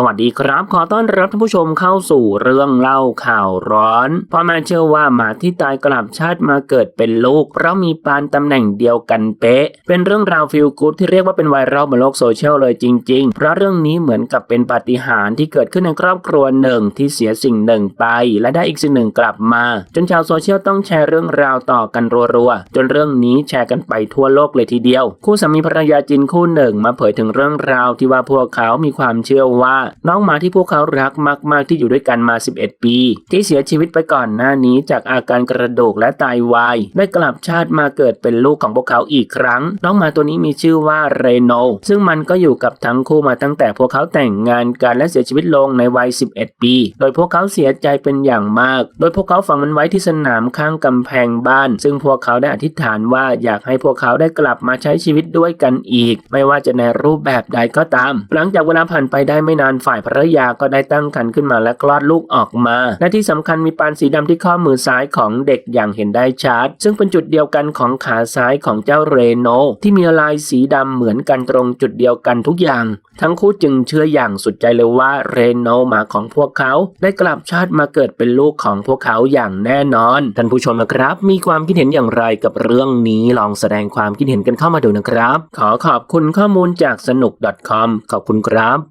สวัสดีครับ ขอต้อนรับท่านผู้ชมเข้าสู่เรื่องเล่าข่าวร้อนพ่อแม่เชื่อว่าหมาที่ตายกลับชาติมาเกิดเป็นลูก เพราะมีปานตำแหน่งเดียวกันเป๊ะ เป็นเรื่องราวฟิลกู๊ดที่เรียกว่าเป็นไวรัลบนโลกโซเชียลเลยจริง ๆ เพราะเรื่องนี้เหมือนกับเป็นปาฏิหาริย์ที่เกิดขึ้นในครอบครัวหนึ่งที่เสียสิ่งหนึ่งไป และได้อีกสิ่งหนึ่งกลับมา จนชาวโซเชียลต้องแชร์เรื่องราวต่อกันรัวๆจนเรื่องนี้แชร์กันไปทั่วโลกเลยทีเดียว คู่สามีภรรยาจีนคู่หนึ่งมาเผยถึงเรื่องราวที่ว่าพวกเขามีความเชื่อว่าน้องหมาที่พวกเขารักมาก ๆ ที่อยู่ด้วยกันมา 11 ปี ที่เสียชีวิตไปก่อนหน้านี้จากอาการกระดูกและไตาวาย ได้กลับชาติมาเกิดเป็นลูกของพวกเขาอีกครั้ง น้องหมาตัวนี้มีชื่อว่าเรโน ซึ่งมันก็อยู่กับทั้งคู่มาตั้งแต่พวกเขาแต่งงานกันและเสียชีวิตลงในวัย 11 ปี โดยพวกเขาเสียใจเป็นอย่างมาก โดยพวกเขาฝังมันไว้ที่สนามข้างกำแพงบ้าน ซึ่งพวกเขาได้อธิษฐานว่าอยากให้พวกเขาได้กลับมาใช้ชีวิตด้วยกันอีก ไม่ว่าจะในรูปแบบใดก็ตาม หลังจากเวลาผ่านไปได้ไม่นานฝ่ายภรรยาก็ได้ตั้งครรภ์ขึ้นมาและคลอดลูกออกมา และที่สำคัญมีปานสีดำที่ข้อมือซ้ายของเด็กอย่างเห็นได้ชัด ซึ่งเป็นจุดเดียวกันของขาซ้ายของเจ้าเรโน ที่มีลายสีดำเหมือนกันตรงจุดเดียวกันทุกอย่าง ทั้งคู่จึงเชื่ออย่างสุดใจเลยว่าเรโนหมาของพวกเขา ได้กลับชาติมาเกิดเป็นลูกของพวกเขาอย่างแน่นอนท่านผู้ชมนะครับ มีความคิดเห็นอย่างไรกับเรื่องนี้ลองแสดงความคิดเห็นกันเข้ามาดูนะครับ ขอขอบคุณข้อมูลจากสนุก .com ขอบคุณครับ